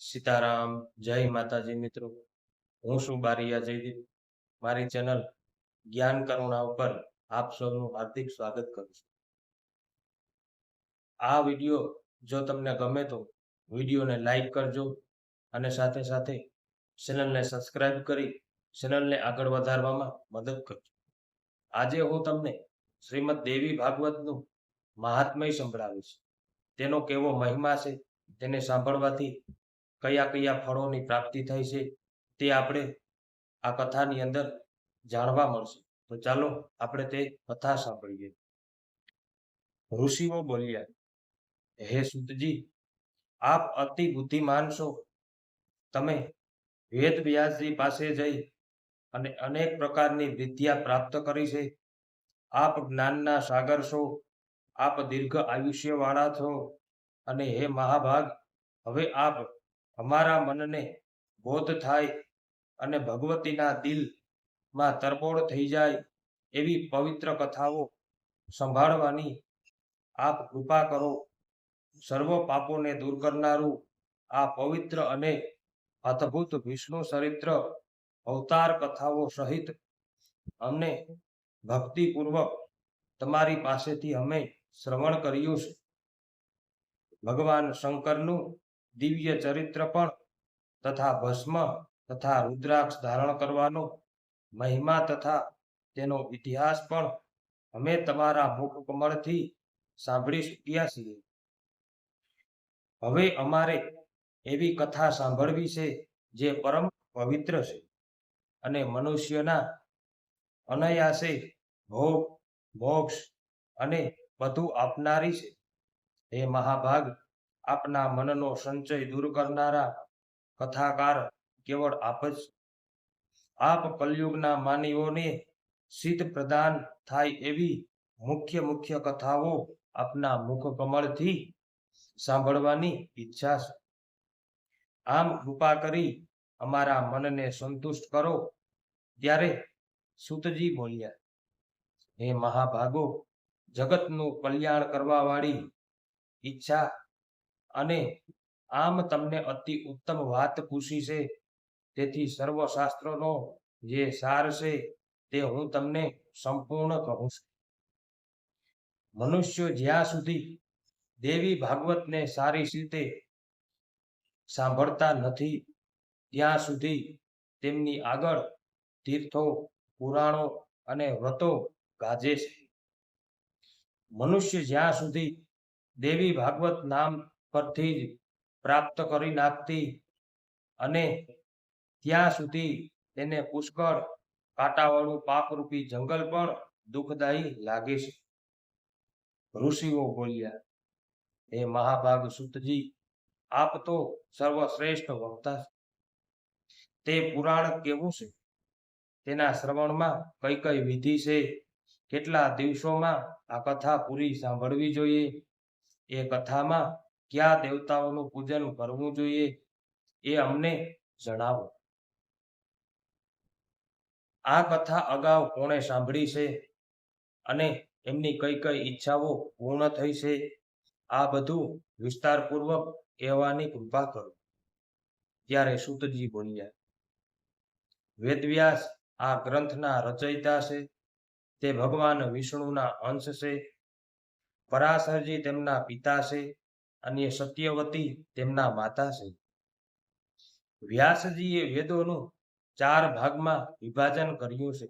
સીતારામ, જય માતાજી મિત્રો. હું છું બારિયા જયદીપ. મારી ચેનલ જ્ઞાન કરુણા ઉપર આપ સૌનું હાર્દિક સ્વાગત કરું છું. આ વીડિયો જો તમને ગમે તો વિડીયોને લાઈક કરજો અને સાથે સાથે ચેનલને સબસ્ક્રાઇબ કરી ચેનલને આગળ વધારવામાં મદદ કરજો. આજે હું તમને શ્રીમદ દેવી ભાગવતનું મહાત્મય સંભળાવીશ. તેનો કેવો મહિમા છે તેને સાંભળવાથી કયા કયા ફળોની પ્રાપ્તિ થાય છે તે આપણે આ કથાની અંદર જાણવા મળશે. તો ચાલો આપણે તે કથા સાંભળીએ. ઋષિઓ બોલ્યા, હે સુતજી, આપ અતિ બુદ્ધિમાન છો. તમે વેદ વ્યાસજી પાસે જઈ અને અનેક પ્રકારની વિદ્યા પ્રાપ્ત કરી છે. આપ જ્ઞાનના સાગર છો. આપ દીર્ઘ આયુષ્યવાળા છો. અને હે મહાભાગ, હવે આપ અમારા મનને બોધ થાય અને ભગવતીના દિલમાં તરબોળ થઈ જાય એવી પવિત્ર કથાઓ સંભાળવાની આપ કૃપા કરો. સર્વ પાપોને દૂર કરનારું આ પવિત્ર અને અદ્ભુત વિષ્ણુ ચરિત્ર અવતાર કથાઓ સહિત અમને ભક્તિપૂર્વક તમારી પાસેથી અમે શ્રવણ કર્યું છે. ભગવાન શંકરનું દિવ્ય ચરિત્ર પણ તથા ભસ્મ તથા રુદ્રાક્ષ ધારણ કરવાનો મહિમા તથા તેનો ઇતિહાસ પણ અમે તમારા મુખ કમળથી સાંભળી ચૂક્યા છીએ. હવે અમારે એવી કથા સાંભળવી છે જે પરમ પવિત્ર છે અને મનુષ્યના અનયાસે ભોગ, મોક્ષ અને બધું આપનારી છે. હે મહાભાગ આપના મનનો સંચય દૂર કરનારા કથાકાર કેવળ આપ જ, આપ કલયુગના માનવીઓને સિદ્ધ પ્રદાન થાય એવી મુખ્ય મુખ્ય કથાઓ આપના મુખ કમળથી સાંભળવાની ઈચ્છા છે. આમ કૃપા કરી અમારા મનને સંતુષ્ટ કરો. ત્યારે સુતજી બોલ્યા, હે મહાભાગો, જગતનું કલ્યાણ કરવા વાળી ઈચ્છા અને આમ તમને અતિ ઉત્તમ વાત પૂછી છે. તેથી સર્વશાસ્ત્રોનો જે સાર છે તે હું તમને સંપૂર્ણ કહું છું. મનુષ્ય જ્યાં સુધી દેવી ભાગવતને સારી રીતે સાંભળતા નથી, ત્યાં સુધી તેમની આગળ તીર્થો, પુરાણો અને વ્રતો ગાજે છે. મનુષ્ય જ્યાં સુધી દેવી ભાગવત નામ પરથી જ પ્રાપ્ત કરી નાખતી અને ત્યાં સુધી તેને પુષ્કળ કાંટાવાળું પાપરૂપી જંગલ પણ દુઃખદાયી લાગે છે. ઋષિઓ બોલ્યા, હે મહાભાગ સુતજી, આપ તો સર્વશ્રેષ્ઠ વક્તા તે પુરાણ કેવું છે? તેના શ્રવણમાં કઈ કઈ વિધિ છે? કેટલા દિવસોમાં આ કથા પૂરી સાંભળવી જોઈએ? એ કથામાં કયા દેવતાઓનું પૂજન કરવું જોઈએ એ અમને જણાવો. આ કથા અગાઉ કોણે સાંભળી છે અને એમની કઈ કઈ ઈચ્છાઓ પૂર્ણ થઈ છે આ બધું વિસ્તારપૂર્વક કહેવાની કૃપા કરો. ત્યારે સુતજી બોલ્યા, વેદવ્યાસ આ ગ્રંથના રચયિતા છે, તે ભગવાન વિષ્ણુના અંશ છે, પરાશરજી તેમના પિતા છે અને સત્યવતી તેમના માતા છે. વ્યાસજીએ વેદોનું ચાર ભાગમાં વિભાજન કર્યું છે.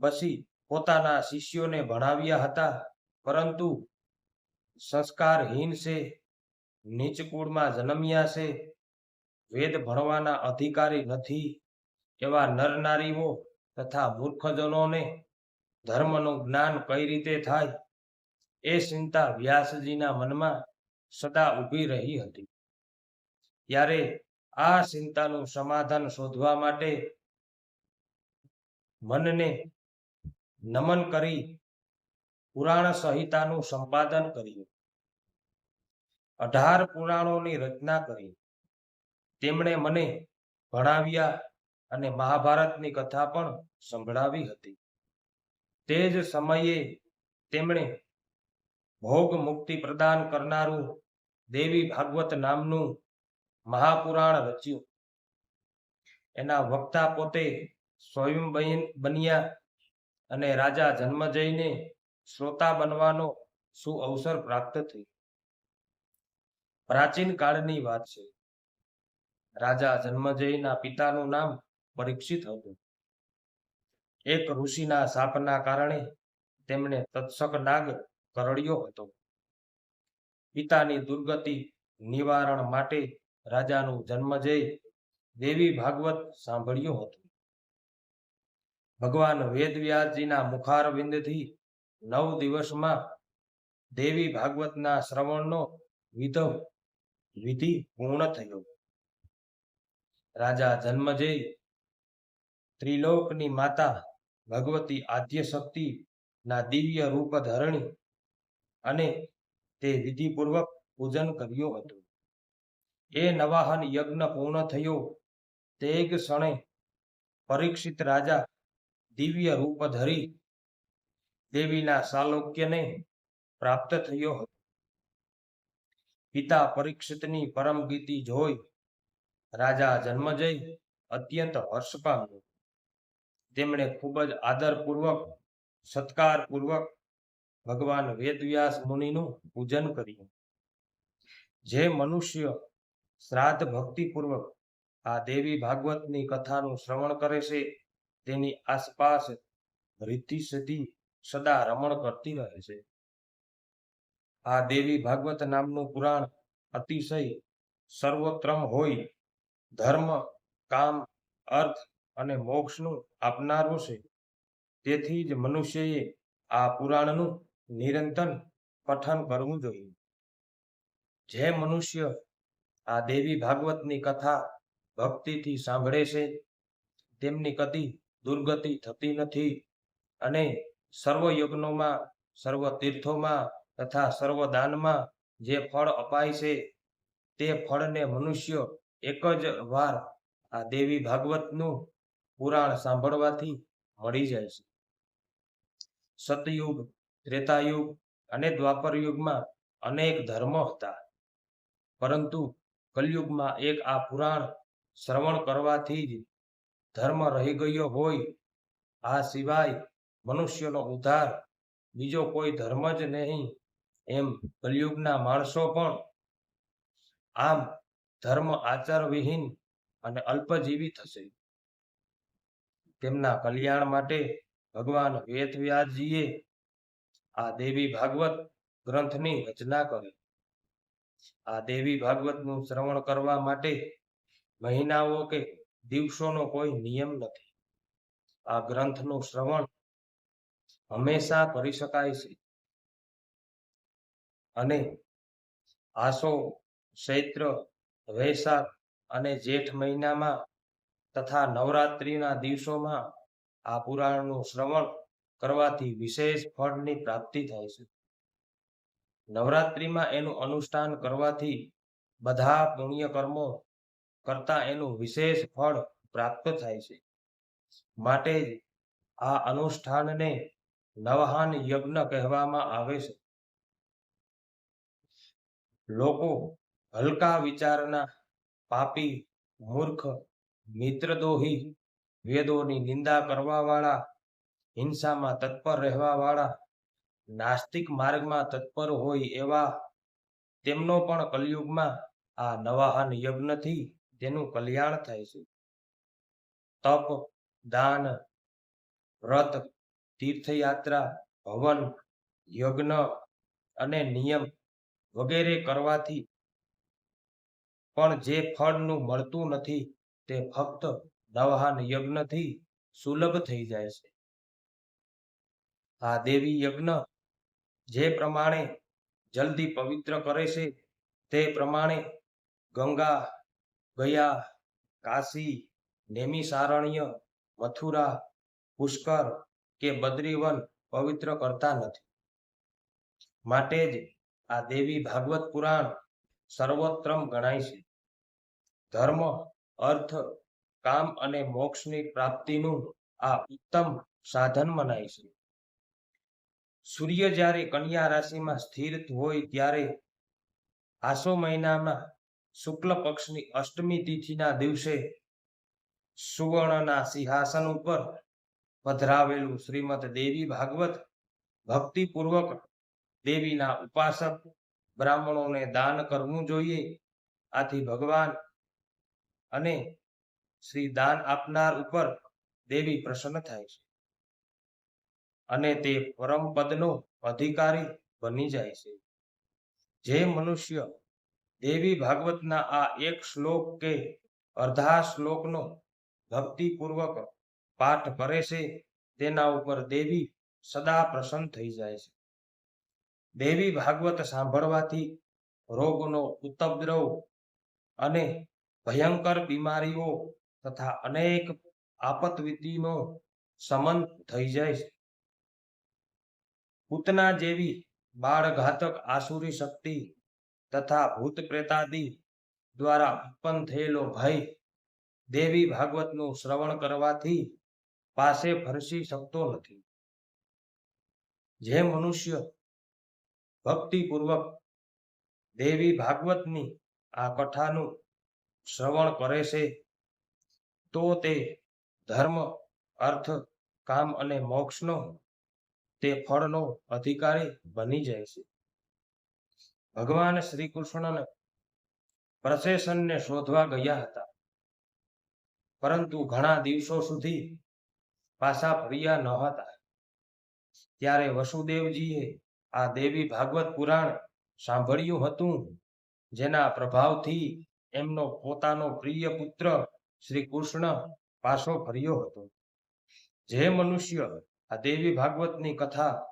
પછી પોતાના શિષ્યોને ભણાવ્યા હતા, પરંતુ સંસ્કારહીન છે નીચ કુળમાં જન્મ્યા છે. વેદ ભણવાના અધિકારી નથી એવા નર નારીઓ તથા મૂર્ખજનોને ધર્મનું જ્ઞાન કઈ રીતે થાય? એ ચિંતા વ્યાસજીના મનમાં સદા ઊભી રહી હતી. ત્યારે આ ચિંતાનું સમાધાન શોધવા માટે મનને નમન કરી પુરાણ સંહિતાનું સંપાદન કર્યું. અઢાર પુરાણોની રચના કરી. તેમણે મને ભણાવ્યા અને મહાભારતની કથા પણ સંભળાવી હતી. તે જ સમયે તેમણે ભોગ મુક્તિ પ્રદાન કરનારું દેવી ભાગવત નામનું મહાપુરાણ રચ્યું. એના વક્તા પોતે સ્વયં બન્યા અને રાજા જન્મજયને શ્રોતા બનવાનો શું અવસર પ્રાપ્ત થયો? પ્રાચીન કાળની વાત છે. રાજા જન્મજયના પિતાનું નામ પરીક્ષિત હતું. એક ઋષિના શાપના કારણે તેમણે તત્સક નાગ કરડ્યો હતો. પિતાની દુર્ગતિ નિવારણ માટે રાજાનું જન્મજય દેવી ભાગવત સાંભળ્યું હતું. ભગવાન વેદવ્યાસજીના મુખારવિંદથી નવ દિવસમાં દેવી ભાગવતના શ્રવણનો વિધવ વિધિ પૂર્ણ થયો. રાજા જન્મજય ત્રિલોકની માતા ભગવતી આદ્ય શક્તિ ના દિવ્ય રૂપ ધરણી અને તે વિધિપૂર્વક પૂજન કર્યું હતું. એ નવાહન યજ્ઞ પૂર્ણ થયો. તે ક્ષણે પરીક્ષિત રાજા દિવ્ય રૂપ ધરી દેવીના સાલોક્યને પ્રાપ્ત થયો હતો. પિતા પરીક્ષિતની પરમ ગીતિ જોઈ રાજા જન્મજય અત્યંત હર્ષ પામ્યો તેમણે ખૂબ જ આદરપૂર્વક, સત્કારપૂર્વક ભગવાન વેદવ્યાસ મુનિનું પૂજન કર્યું. જે મનુષ્ય શ્રાદ્ધ ભક્તિપૂર્વક આ દેવી ભાગવતની કથાનું શ્રવણ કરે છે, તેની આસપાસ રીતિ સિદ્ધિ સદા રમણ કરતી રહે છે. આ દેવી ભાગવત નામનું પુરાણ અતિશય સર્વોત્તમ હોય, ધર્મ, કામ, અર્થ અને મોક્ષનું આપનારું છે. તેથી જ મનુષ્યએ આ પુરાણનું નિરંતર પઠન કરવું જોઈએ. જે મનુષ્ય આ દેવી ભાગવતની કથા ભક્તિથી સાંભળે છે, તેમની કદી દુર્ગતિ થતી નથી અને સર્વ યજ્ઞોમાં સર્વ તીર્થોમાં તથા સર્વ દાનમાં જે ફળ અપાય છે, તે ફળને મનુષ્ય એક જ વાર આ દેવી ભાગવતનું પુરાણ સાંભળવાથી મળી જાય છે. સતયુગ ત્રેતાયુગ અને દ્વાપર યુગમાં અનેક ધર્મો હતા. પરંતુ કલયુગમાં એક આ પુરાણ શ્રવણ કરવાથી જ ધર્મ રહી ગયો હોય. આ સિવાય મનુષ્યનો ઉદ્ધાર બીજો કોઈ ધર્મ જ નહીં, એમ કલયુગના માણસો પણ આમ ધર્મ આચાર વિહીન અને અલ્પજીવી થશે. તેમના કલ્યાણ માટે ભગવાન વેદવ્યાસજીએ આ દેવી ભાગવત ગ્રંથની રચના કરી. આ દેવી ભાગવતનું શ્રવણ કરવા માટે મહિનાઓ કે દિવસોનો કોઈ નિયમ નથી. આ ગ્રંથનું શ્રવણ હંમેશા કરી શકાય છે. અને આસો, ચૈત્ર, વૈશાખ અને જેઠ મહિનામાં તથા નવરાત્રિના દિવસોમાં આ પુરાણનું શ્રવણ કરવાથી વિશેષ ફળની પ્રાપ્તિ થાય છે. નવરાત્રિમાં એનું અનુષ્ઠાન કરવાથી બધા પુણ્ય કર્મો કરતા એનું વિશેષ ફળ પ્રાપ્ત થાય છે. માટે આ અનુષ્ઠાનને નવહાન યજ્ઞ કહેવામાં આવે છે. લોકો હલકા વિચારના પાપી મૂર્ખ મિત્રદોહી વેદોની નિંદા કરવા વાળા હિંસામાં તત્પર રહેવા વાળા નાસ્તિક માર્ગમાં તત્પર હોય એવા તેમનો પણ કલયુગમાં આ નવાહન યજ્ઞથી તેનું કલ્યાણ થાય છે. તપ, દાન, વ્રત, તીર્થયાત્રા, હવન, યજ્ઞ અને નિયમ વગેરે કરવાથી પણ જે ફળનું મળતું નથી તે ફક્ત નવાહન યજ્ઞથી સુલભ થઈ જાય છે. આ દેવી યજ્ઞ જે પ્રમાણે જલ્દી પવિત્ર કરે છે, તે પ્રમાણે ગંગા, ગયા, કાશી, નેમિસારણ્ય, મથુરા, પુષ્કર કે બદ્રીવન પવિત્ર કરતા નથી. માટે જ આ દેવી ભાગવત પુરાણ સર્વોત્તમ ગણાય છે. ધર્મ, અર્થ, કામ અને મોક્ષની પ્રાપ્તિનું આ ઉત્તમ સાધન મનાય છે. સૂર્ય જ્યારે કન્યા રાશિમાં સ્થિર હોય ત્યારે આસો મહિનામાં શુક્લ પક્ષની અષ્ટમી તિથિના દિવસે સુવર્ણના સિંહાસન ઉપર પધરાવેલું શ્રીમદ દેવી ભાગવત ભક્તિપૂર્વક દેવીના ઉપાસક બ્રાહ્મણોને દાન કરવું જોઈએ. આથી ભગવાન અને શ્રી દાન આપનાર ઉપર દેવી પ્રસન્ન થાય છે. અને તે પરમ પદનો અધિકારી બની જાય છે. જે મનુષ્ય દેવી ભાગવતના આ એક શ્લોક કે અર્ધા શ્લોકનો ભક્તિપૂર્વક પાઠ કરે છે, તેના ઉપર દેવી સદા પ્રસન્ન થઈ જાય છે. દેવી ભાગવત સાંભળવાથી રોગનો ઉપદ્રવ અને ભયંકર બીમારીઓ તથા અનેક આપત વિધિનો સમન થઈ જાય છે. પૂતના જેવી બાળઘાતક આસુરી શક્તિ તથા ભૂત પ્રેતાદિ દ્વારા ઉત્પન્ન થયેલો ભય દેવી ભાગવતનું શ્રવણ કરવાથી પાસે ફરસી શકતો નથી. જે મનુષ્ય ભક્તિપૂર્વક દેવી ભાગવતની આ કથાનું શ્રવણ કરે છે, તો તે ધર્મ, અર્થ, કામ અને મોક્ષનો તે ફળનો અધિકારી બની જાય છે. ભગવાન શ્રી કૃષ્ણને પ્રશેષણને શોધવા ગયા હતા. પરંતુ ઘણા દિવસો સુધી પાછા ફર્યા ન ત્યારે વસુદેવજીએ આ દેવી ભાગવત પુરાણ સાંભળ્યું હતું, જેના પ્રભાવથી એમનો પોતાનો પ્રિય પુત્ર શ્રી કૃષ્ણ પાછો ફર્યો હતો. જે મનુષ્ય આ દેવી ભાગવતની કથા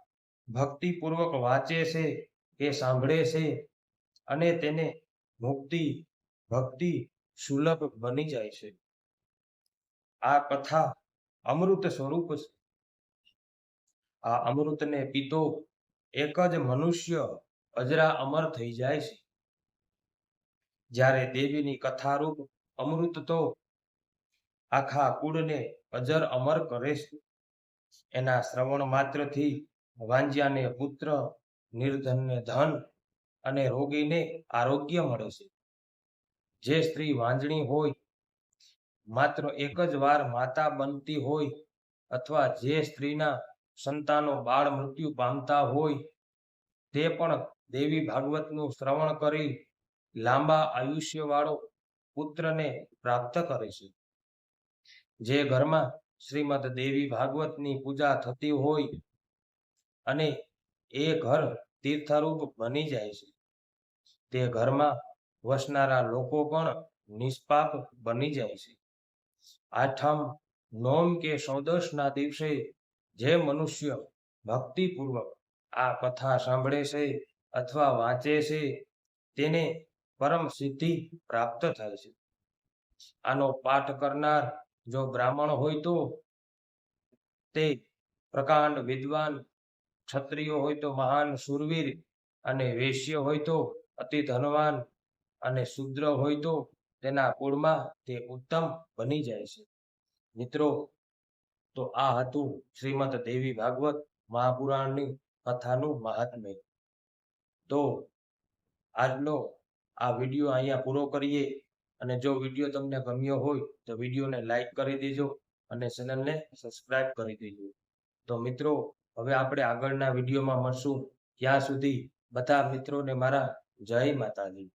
ભક્તિપૂર્વક વાંચે છે કે સાંભળે છે અને તેને મુક્તિ, ભક્તિ સુલભ બની જાય છે. આ કથા અમૃત સ્વરૂપ છે. આ અમૃતને પીતો એક જ મનુષ્ય અજરા અમર થઈ જાય છે. જ્યારે દેવીની કથારૂપ અમૃત તો આખા કુળને અજર અમર કરે છે. એના શ્રવણ માત્રથી વાંજ્યાને પુત્ર, નિર્ધનને ધન અને રોગીને આરોગ્ય મળે છે. જે સ્ત્રી વાંજણી હોય, માત્ર એક જ વાર માતા બનતી હોય અથવા જે સ્ત્રીના સંતાનો બાળ મૃત્યુ પામતા હોય, તે પણ દેવી ભાગવતનું શ્રવણ કરી લાંબા આયુષ્ય વાળો પુત્રને પ્રાપ્ત કરે છે. જે ઘરમાં શ્રીમદ દેવી ભાગવતની પૂજા થતી હોય અને એ ઘર તીર્થરૂપ બની જાય છે. તે ઘરમાં વસનારા લોકો પણ નિષ્પાપ બની જાય છે. આઠમ નોમ કે સૌદશના દિવસે જે મનુષ્ય ભક્તિપૂર્વક આ કથા સાંભળે છે અથવા વાંચે છે, તેને પરમ સિદ્ધિ પ્રાપ્ત થાય છે. આનો પાઠ કરનાર જો બ્રાહ્મણ હોય તો તે પ્રકાંડ વિદ્વાન, ક્ષત્રિયો હોય તો મહાન સુરવીર અને વેશ્ય હોય તો અતિ ધનવાન અને શુદ્ર હોય તો તેના કુળમાં તે ઉત્તમ બની જાય છે. મિત્રો, તો આ હતું શ્રીમદ દેવી ભાગવત મહાપુરાણની કથાનું મહાત્મ્ય. તો આજનો આ વીડિયો અહીંયા પૂરો કરીએ. અને જો વીડિયો તમને ગમ્યો હોય તો વિડીયોને લાઈક કરી દેજો અને ચેનલને સબસ્ક્રાઇબ કરી દેજો. તો મિત્રો, હવે આપણે આગળના વિડીયોમાં મળશું. ત્યાં સુધી બધા મિત્રોને મારા જય માતાજી.